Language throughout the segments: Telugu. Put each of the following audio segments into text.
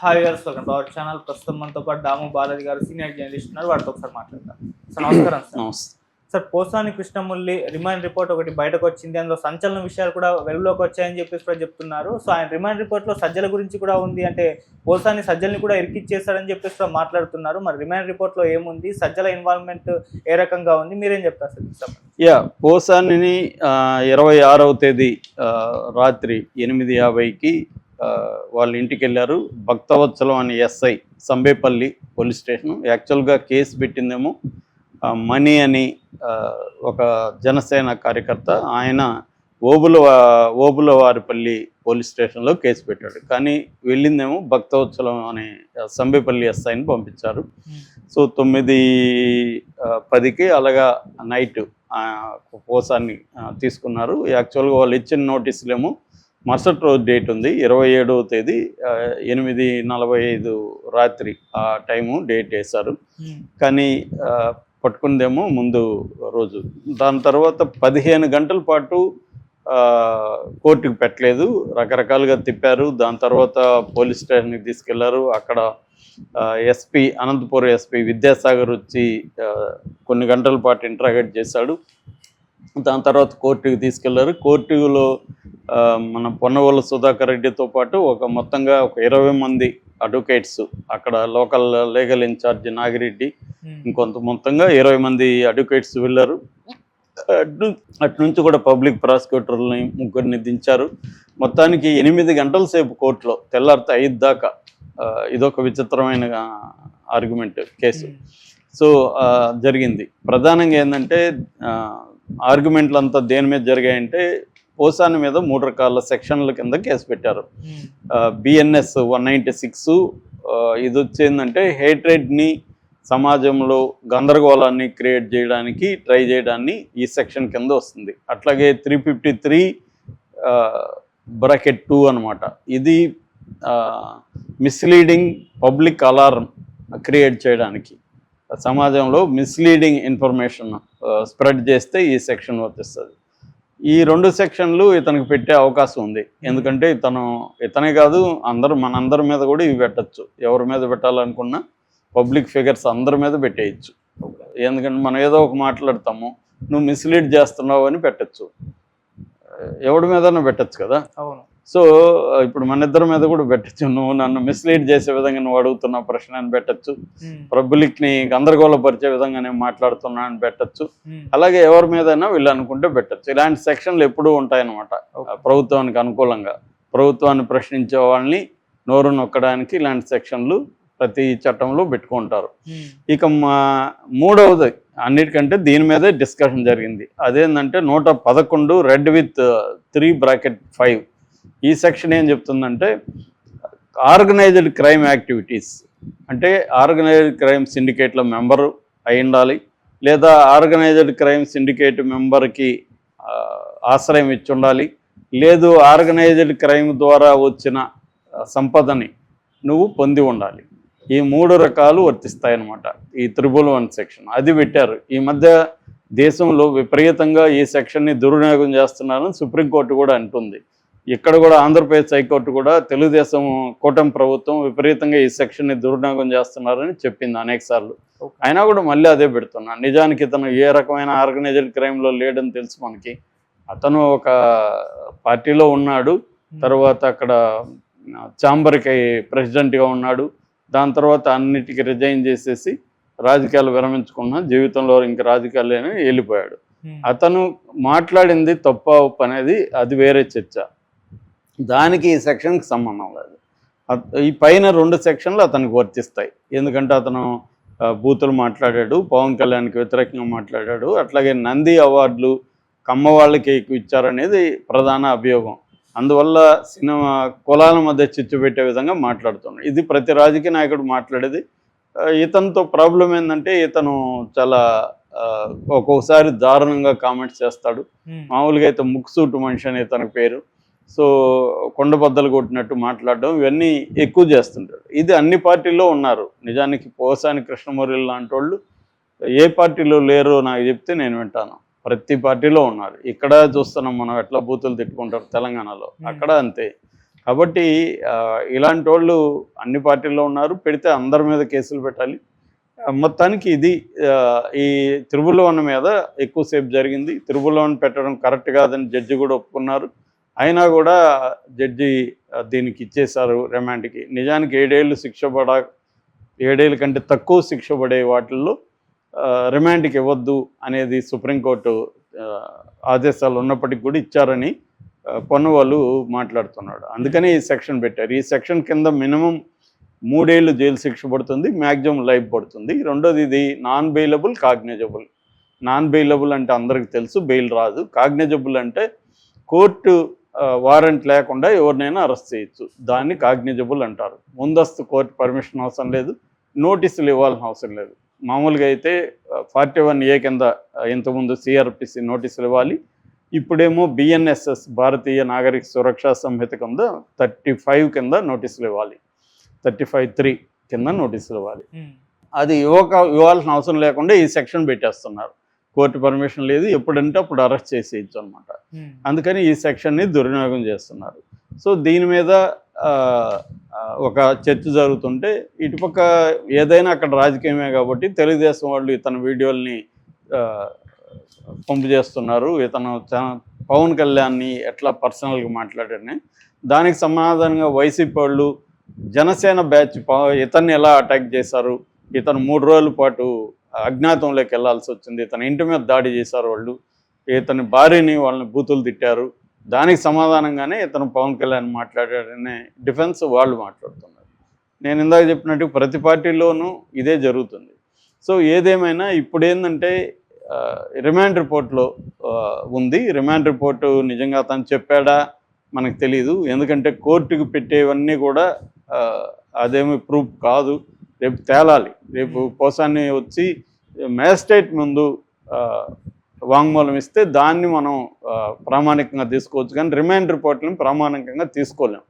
హాయ్ గారు వెల్కమ్ టు అవర్ ఛానల్ ప్రస్తుతం మనతో పాటు దాము బాలాజీ గారు సీనియర్ జర్నలిస్ట్ ఉన్నారు. వారితో ఒకసారి మాట్లాడతాం సార్ నమస్కారం sir sir Posani Krishnamurali remand report ఒకటి బయటకు వచ్చింది. అందులో సంచలన విషయాలు కూడా వెలుగులోకి వచ్చాయని చెప్పేసి కూడా చెప్తున్నారు. సో ఆయన రిమాండ్ రిపోర్ట్లో సజ్జల గురించి కూడా ఉంది. అంటే పోసాని సజ్జల్ని కూడా ఇరికిచ్చేస్తాడని చెప్పేసి కూడా మాట్లాడుతున్నారు. మరి రిమాండ్ రిపోర్ట్లో ఏముంది? సజ్జల ఇన్వాల్వ్మెంట్ ఏ రకంగా ఉంది? మీరేం చెప్తారు సార్? యా పోసానిని ఇరవై ఆరవ తేదీ రాత్రి ఎనిమిది యాభైకి వాళ్ళ ఇంటికి వెళ్ళారు. భక్తవత్సలం అని ఎస్ఐ సంబేపల్లి పోలీస్ స్టేషన్. యాక్చువల్గా కేసు పెట్టిందేమో మణి అని ఒక జనసేన కార్యకర్త ఆయన ఓబుల ఓబుల వారిపల్లి పోలీస్ స్టేషన్లో కేసు పెట్టాడు. కానీ వెళ్ళిందేమో భక్తవత్సలం అనే సంబేపల్లి ఎస్ఐని పంపించారు. సో తొమ్మిది పదికి అలాగా నైట్ పోసాన్ని తీసుకున్నారు. యాక్చువల్గా వాళ్ళు ఇచ్చిన నోటీసులేమో మరుసటి రోజు డేట్ ఉంది. ఇరవై ఏడవ తేదీ ఎనిమిది నలభై ఐదు రాత్రి ఆ టైము డేట్ వేశారు. కానీ ఆ, పట్టుకుందేమో ముందు రోజు. దాని తర్వాత పదిహేను గంటల పాటు కోర్టుకు పెట్టలేదు. రకరకాలుగా తిప్పారు. దాని తర్వాత పోలీస్ స్టేషన్కి తీసుకెళ్ళారు. అక్కడ ఎస్పీ అనంతపురం ఎస్పీ విద్యాసాగర్ వచ్చి కొన్ని గంటల పాటు ఇంటరాగేట్ చేశాడు. దాని తర్వాత కోర్టుకి తీసుకెళ్ళారు. కోర్టులో మన పొన్నవోళ్ళ సుధాకర్ రెడ్డితో పాటు ఒక మొత్తంగా ఒక ఇరవై మంది అడ్వకేట్స్ అక్కడ లోకల్ లీగల్ ఇన్ఛార్జ్ నాగిరెడ్డి ఇంకొంత మొత్తంగా ఇరవై మంది అడ్వకేట్స్ వెళ్ళారు. అటు అటు నుంచి కూడా పబ్లిక్ ప్రాసిక్యూటర్ని ముగ్గురిని దించారు. మొత్తానికి ఎనిమిది గంటల సేపు కోర్టులో తెల్లారితే ఐదు దాకా ఇదొక విచిత్రమైన ఆర్గ్యుమెంట్ కేసు. సో ఆ, జరిగింది. ప్రధానంగా ఏంటంటే ఆర్గ్యుమెంట్లు అంతా దేని మీద జరిగాయంటే పోసాని మీద మూడు రకాల సెక్షన్ల కింద కేసు పెట్టారు. బిఎన్ఎస్ వన్ నైంటీ సిక్స్ ఇది వచ్చేందంటే హేట్రెడ్ని సమాజంలో గందరగోళాన్ని క్రియేట్ చేయడానికి ట్రై చేయడాన్ని ఈ సెక్షన్ కింద వస్తుంది. అట్లాగే three fifty three bracket two అనమాట ఇది మిస్లీడింగ్ పబ్లిక్ అలారం క్రియేట్ చేయడానికి. సమాజంలో మిస్లీడింగ్ ఇన్ఫర్మేషన్ స్ప్రెడ్ చేస్తే ఈ సెక్షన్ వర్తిస్తుంది. ఈ రెండు సెక్షన్లు ఇతనికి పెట్టే అవకాశం ఉంది. ఎందుకంటే ఇతను ఇతనే కాదు అందరూ మనందరి మీద కూడా ఇవి పెట్టచ్చు. ఎవరి మీద పెట్టాలనుకున్నా పబ్లిక్ ఫిగర్స్ అందరి మీద పెట్టేయచ్చు. ఎందుకంటే మనం ఏదో ఒక మాట్లాడతాము నువ్వు మిస్లీడ్ చేస్తున్నావు అని పెట్టచ్చు. ఎవడి మీదన్నా పెట్టచ్చు కదా? అవును. సో ఇప్పుడు మన ఇద్దరి మీద కూడా పెట్టచ్చు. నువ్వు నన్ను మిస్లీడ్ చేసే విధంగా నువ్వు అడుగుతున్న ప్రశ్న అని పెట్టచ్చు. పబ్లిక్ని గందరగోళపరిచే విధంగా నేను మాట్లాడుతున్నా అని పెట్టచ్చు. అలాగే ఎవరి మీదైనా వీళ్ళు అనుకుంటే పెట్టచ్చు. ఇలాంటి సెక్షన్లు ఎప్పుడూ ఉంటాయన్నమాట. ప్రభుత్వానికి అనుకూలంగా. ప్రభుత్వాన్ని ప్రశ్నించే వాళ్ళని నోరు నొక్కడానికి ఇలాంటి సెక్షన్లు ప్రతి చట్టంలో పెట్టుకుంటారు. ఇక మా మూడవది అన్నిటికంటే దీని మీదే డిస్కషన్ జరిగింది. అదేంటంటే నూట పదకొండు read with three bracket five. ఈ సెక్షన్ ఏం చెప్తుందంటే ఆర్గనైజ్డ్ క్రైమ్ యాక్టివిటీస్. అంటే ఆర్గనైజ్డ్ క్రైమ్ సిండికేట్లో మెంబరు అయి ఉండాలి లేదా ఆర్గనైజ్డ్ క్రైమ్ సిండికేట్ మెంబర్కి ఆశ్రయం ఇచ్చి ఉండాలి లేదు ఆర్గనైజ్డ్ క్రైమ్ ద్వారా వచ్చిన సంపదని నువ్వు పొంది ఉండాలి. ఈ మూడు రకాలు వర్తిస్తాయన్నమాట ఈ త్రిబుల్ వన్ సెక్షన్. అది పెట్టారు. ఈ మధ్య దేశంలో విపరీతంగా ఈ సెక్షన్ని దుర్వినియోగం చేస్తున్నారని సుప్రీంకోర్టు కూడా అంటుంది. ఇక్కడ కూడా ఆంధ్రప్రదేశ్ హైకోర్టు కూడా తెలుగుదేశం కూటమి ప్రభుత్వం విపరీతంగా ఈ సెక్షన్ని దుర్వినియోగం చేస్తున్నారని చెప్పింది అనేక సార్లు. అయినా కూడా మళ్ళీ అదే పెడుతున్నా. నిజానికి ఇతను ఏ రకమైన ఆర్గనైజ్డ్ క్రైమ్లో లేడని తెలుసు మనకి. అతను ఒక పార్టీలో ఉన్నాడు. తర్వాత అక్కడ ఛాంబర్కి ప్రెసిడెంట్గా ఉన్నాడు. దాని తర్వాత అన్నిటికీ రిజైన్ చేసేసి రాజకీయాలు విరమించుకున్న జీవితంలో ఇంక రాజకీయాలు వెళ్ళిపోయాడు. అతను మాట్లాడింది తప్ప అనేది అది వేరే చర్చ. దానికి ఈ సెక్షన్కి సంబంధం లేదు. ఈ పైన రెండు సెక్షన్లు అతనికి వర్తిస్తాయి. ఎందుకంటే అతను బూతులు మాట్లాడాడు పవన్ కళ్యాణ్కి వ్యతిరేకంగా మాట్లాడాడు అట్లాగే నంది అవార్డులు కమ్మ వాళ్ళకి ఎక్కువ ఇచ్చారనేది ప్రధాన అభియోగం. అందువల్ల సినిమా కులాల మధ్య చిచ్చు పెట్టే విధంగా మాట్లాడుతున్నాడు. ఇది ప్రతి రాజకీయ నాయకుడు మాట్లాడేది. ఇతనితో ప్రాబ్లం ఏంటంటే ఇతను చాలా ఒక్కొక్కసారి దారుణంగా కామెంట్స్ చేస్తాడు. మామూలుగా అయితే ముక్సూటు మనిషి అని తన పేరు. సో కొండబద్దలు కొట్టినట్టు మాట్లాడడం ఇవన్నీ ఎక్కువ చేస్తుంటాడు ఇది అన్ని పార్టీల్లో ఉన్నారు. నిజానికి పోసాని కృష్ణమురళి లాంటి వాళ్ళు ఏ పార్టీలో లేరో నాకు చెప్తే నేను వింటాను. ప్రతి పార్టీలో ఉన్నారు. ఇక్కడ చూస్తున్నాం మనం ఎట్లా బూతులు తిట్టుకుంటారు తెలంగాణలో. అక్కడ అంతే. కాబట్టి ఇలాంటి వాళ్ళు అన్ని పార్టీల్లో ఉన్నారు. పెడితే అందరి మీద కేసులు పెట్టాలి. మొత్తానికి ఇది ఈ తిరుబులవన్ మీద ఎక్కువసేపు జరిగింది. తిరుబులవన్ పెట్టడం కరెక్ట్ కాదని జడ్జి కూడా ఒప్పుకున్నారు. అయినా కూడా జడ్జి దీనికి ఇచ్చేశారు రిమాండ్కి. నిజానికి ఏడేళ్ళు శిక్ష పడ ఏడేళ్ళ కంటే తక్కువ శిక్ష పడే వాటిల్లో రిమాండ్కి ఇవ్వద్దు అనేది సుప్రీంకోర్టు ఆదేశాలు ఉన్నప్పటికీ కూడా ఇచ్చారని పొన్నవాళ్ళు మాట్లాడుతున్నాడు. అందుకనే ఈ సెక్షన్ పెట్టారు. ఈ సెక్షన్ కింద మినిమం మూడేళ్ళు జైలు శిక్ష పడుతుంది మ్యాక్సిమం లైఫ్ పడుతుంది. రెండోది ఇది non bailable cognisable. Non bailable అంటే అందరికి తెలుసు బెయిల్ రాదు. కాగ్నిజబుల్ అంటే కోర్టు వారెంట్ లేకుండా ఎవరినైనా అరెస్ట్ చేయొచ్చు. దాన్ని కాగ్నిజబుల్ అంటారు. ముందస్తు కోర్టు పర్మిషన్ అవసరం లేదు. నోటీసులు ఇవ్వాల్సిన అవసరం లేదు. మామూలుగా అయితే ఫార్టీ వన్ ఏ కింద ఇంతకుముందు సిఆర్పిసి నోటీసులు ఇవ్వాలి. ఇప్పుడేమో బిఎన్ఎస్ఎస్ భారతీయ నాగరిక సురక్షా సంహిత కింద థర్టీ ఫైవ్ కింద నోటీసులు ఇవ్వాలి. థర్టీ ఫైవ్ త్రీ కింద నోటీసులు ఇవ్వాలి. అది ఇవ్వక ఇవ్వాల్సిన అవసరం లేకుండా ఈ సెక్షన్ పెట్టేస్తున్నారు. కోర్టు పర్మిషన్ లేదు ఎప్పుడంటే అప్పుడు అరెస్ట్ చేసేయచ్చు అనమాట ఉమ్, అందుకని ఈ సెక్షన్ని దుర్వినియోగం చేస్తున్నారు. సో దీని మీద ఒక చర్చ జరుగుతుంటే ఇటుపక్క ఏదైనా అక్కడ రాజకీయమే కాబట్టి తెలుగుదేశం వాళ్ళు ఇతని వీడియోల్ని పంపు చేస్తున్నారు. ఇతను పవన్ కళ్యాణ్ని ఎట్లా పర్సనల్గా మాట్లాడారని. దానికి సమాధానంగా వైసీపీ వాళ్ళు జనసేన బ్యాచ్ ఇతన్ని ఎలా అటాక్ చేశారు ఇతను మూడు రోజుల పాటు అజ్ఞాతంలోకి వెళ్ళాల్సి వచ్చింది. తన ఇంటి మీద దాడి చేశారు వాళ్ళు. ఇతని భార్యని వాళ్ళని బూతులు తిట్టారు. దానికి సమాధానంగానే ఇతను పవన్ కళ్యాణ్ మాట్లాడాడనే డిఫెన్స్ వాళ్ళు మాట్లాడుతున్నారు. నేను ఇందాక చెప్పినట్టు ప్రతి పార్టీలోనూ ఇదే జరుగుతుంది. సో ఏదేమైనా ఇప్పుడు ఏంటంటే రిమాండ్ రిపోర్ట్లో ఉంది. రిమాండ్ రిపోర్టు నిజంగా అతను చెప్పాడా? మనకు తెలియదు ఎందుకంటే కోర్టుకు పెట్టేవన్నీ కూడా అదేమి ప్రూఫ్ కాదు. రేపు తేలాలి. రేపు పోసాన్ని వచ్చి మ్యాజిస్ట్రేట్ ముందు వాంగ్మూలం ఇస్తే దాన్ని మనం ప్రామాణికంగా తీసుకోవచ్చు. కానీ రిమాండ్ రిపోర్ట్ని ప్రామాణికంగా తీసుకోలేం.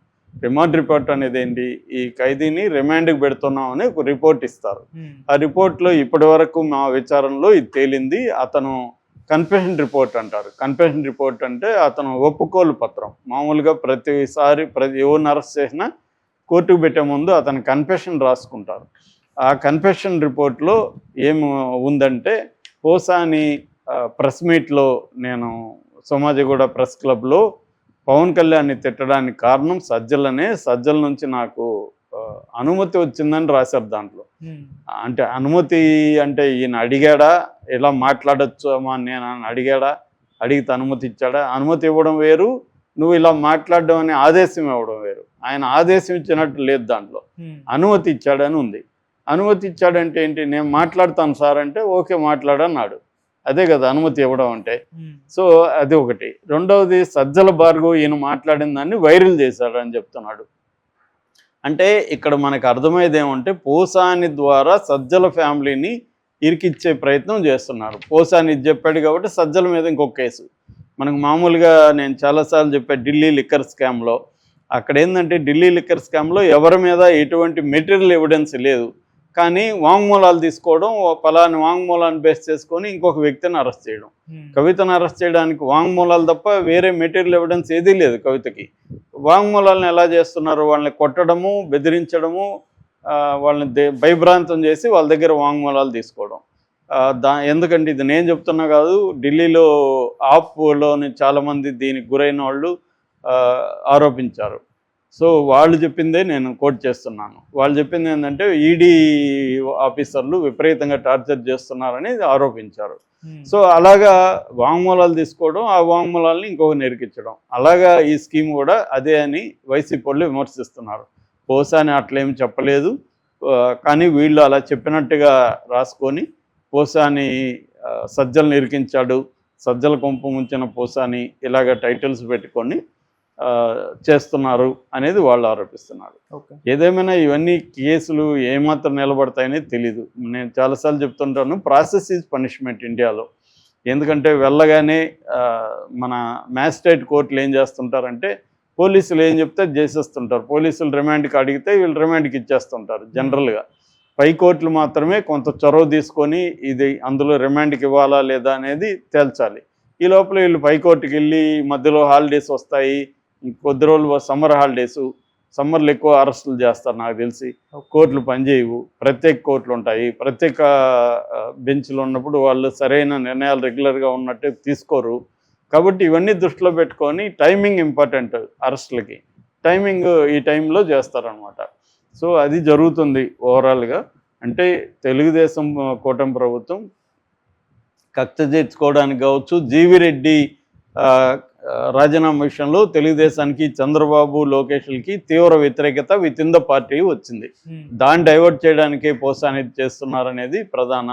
రిమాండ్ రిపోర్ట్ అనేది ఏంటి? ఈ ఖైదీని రిమాండ్కి పెడుతున్నామని ఒక రిపోర్ట్ ఇస్తారు. ఆ రిపోర్ట్లో ఇప్పటి వరకు మా విచారణలో ఇది తేలింది. అతను కన్ఫెషన్ రిపోర్ట్ అంటారు. కన్ఫెషన్ రిపోర్ట్ అంటే అతను ఒప్పుకోలు పత్రం. మామూలుగా ప్రతిసారి ప్రతి ఎవరిని అరెస్ట్ చేసినా కోర్టుకు పెట్టే ముందు అతను కన్ఫెషన్ రాసుకుంటారు ఆ కన్ఫెషన్ రిపోర్ట్లో ఏం ఉందంటే పోసాని ప్రెస్ మీట్లో నేను సోమాజిగూడ ప్రెస్ క్లబ్లో పవన్ కళ్యాణ్ని తిట్టడానికి కారణం సజ్జలనే. సజ్జల నుంచి నాకు అనుమతి వచ్చిందని రాశారు దాంట్లో. ఉమ్, అంటే అనుమతి అంటే ఈయన అడిగాడా? ఇలా మాట్లాడచ్చు అమ్మా నేను అడిగాడా? అడిగితే అనుమతి ఇచ్చాడా? అనుమతి ఇవ్వడం వేరు. నువ్వు ఇలా మాట్లాడడం అనే ఆదేశం ఇవ్వడం వేరు. ఆయన ఆదేశం ఇచ్చినట్టు లేదు దాంట్లో. అనుమతి ఇచ్చాడని ఉంది. అనుమతి ఇచ్చాడంటే ఏంటి? నేను మాట్లాడతాను సార్ అంటే ఓకే మాట్లాడన్నాడు. అదే కదా అనుమతి ఇవ్వడం అంటే. సో అది ఒకటి. రెండవది సజ్జల భార్గవ్ ఈయన మాట్లాడిన దాన్ని వైరల్ చేశాడు అని చెప్తున్నాడు. అంటే ఇక్కడ మనకు అర్థమయ్యేది ఏమంటే పోసాని ద్వారా సజ్జల ఫ్యామిలీని ఇరికిచ్చే ప్రయత్నం చేస్తున్నారు. పోసాని చెప్పాడు కాబట్టి సజ్జల మీద ఇంకొక కేసు. మనకు మామూలుగా నేను చాలాసార్లు చెప్పా ఢిల్లీ లిక్కర్ స్కామ్లో. అక్కడ ఏంటంటే ఢిల్లీ లిక్కర్ స్కామ్లో ఎవరి మీద ఎటువంటి మెటీరియల్ ఎవిడెన్స్ లేదు. కానీ వాంగ్మూలాలు తీసుకోవడం ఓ పలాని వాంగ్మూలాన్ని బేస్ చేసుకొని ఇంకొక వ్యక్తిని అరెస్ట్ చేయడం. కవితను అరెస్ట్ చేయడానికి వాంగ్మూలాలు తప్ప వేరే మెటీరియల్ ఎవిడెన్స్ ఏదీ లేదు కవితకి. వాంగ్మూలాలను ఎలా చేస్తున్నారు వాళ్ళని కొట్టడము బెదిరించడము వాళ్ళని దే- భయభ్రాంతం చేసి వాళ్ళ దగ్గర వాంగ్మూలాలు తీసుకోవడం. దా ఎందుకంటే ఇది నేను చెప్తున్నా కాదు ఢిల్లీలో ఆప్లోని చాలామంది దీనికి గురైన వాళ్ళు ఆరోపించారు. సో వాళ్ళు చెప్పిందే నేను కోట్ చేస్తున్నాను. వాళ్ళు చెప్పింది ఏంటంటే ఈడీ ఆఫీసర్లు విపరీతంగా టార్చర్ చేస్తున్నారని ఆరోపించారు. ఉమ్, సో అలాగా వాంగ్మూలాలు తీసుకోవడం ఆ వాంగ్మూలాలని ఇంకొక నెరికించడం అలాగా ఈ స్కీమ్ కూడా అదే అని వైసీపీ వాళ్ళు విమర్శిస్తున్నారు. పోసాని అట్లేమి చెప్పలేదు. కానీ వీళ్ళు అలా చెప్పినట్టుగా రాసుకొని పోసాని సజ్జలను ఇరికించాడు సజ్జల కొంపు ముంచిన పోసాని ఇలాగ టైటిల్స్ పెట్టుకొని చేస్తున్నారు అనేది వాళ్ళు ఆరోపిస్తున్నారు. ఏదేమైనా ఇవన్నీ కేసులు ఏమాత్రం నిలబడతాయనేది తెలీదు. నేను చాలాసార్లు చెప్తుంటాను ప్రాసెస్ ఈజ్ పనిష్మెంట్ ఇండియాలో. ఎందుకంటే వెళ్ళగానే మన మ్యాజిస్ట్రేట్ కోర్టులు ఏం చేస్తుంటారంటే పోలీసులు ఏం చెప్తే చేసేస్తుంటారు. పోలీసులు రిమాండ్కి అడిగితే వీళ్ళు రిమాండ్కి ఇచ్చేస్తుంటారు జనరల్గా. పై కోర్టులు మాత్రమే కొంత చొరవ తీసుకొని ఇది అందులో రిమాండ్కి ఇవ్వాలా లేదా అనేది తేల్చాలి. ఈ లోపల వీళ్ళు పై కోర్టుకి వెళ్ళి మధ్యలో హాలిడేస్ వస్తాయి. కొద్ది రోజులు సమ్మర్ హాలిడేస్ సమ్మర్లో ఎక్కువ అరెస్టులు చేస్తారు నాకు తెలిసి. కోర్టులు పనిచేయవు. ప్రత్యేక కోర్టులు ఉంటాయి. ప్రత్యేక బెంచ్లు ఉన్నప్పుడు వాళ్ళు సరైన నిర్ణయాలు రెగ్యులర్గా ఉన్నట్టే తీసుకోరు. కాబట్టి ఇవన్నీ దృష్టిలో పెట్టుకొని టైమింగ్ ఇంపార్టెంట్ అరెస్టులకి. టైమింగ్ ఈ టైంలో చేస్తారనమాట సో అది జరుగుతుంది ఓవరాల్గా అంటే తెలుగుదేశం కూటమి ప్రభుత్వం కక్ష తీర్చుకోవడానికి కావచ్చు జీవి రెడ్డి ఆ, ఆ, రాజీనామా విషయంలో తెలుగుదేశానికి చంద్రబాబు లోకేష్లకి తీవ్ర వ్యతిరేకత విత్ ఇన్ ద పార్టీ వచ్చింది. దాన్ని డైవర్ట్ చేయడానికే పోసాని చేస్తున్నారనేది ప్రధాన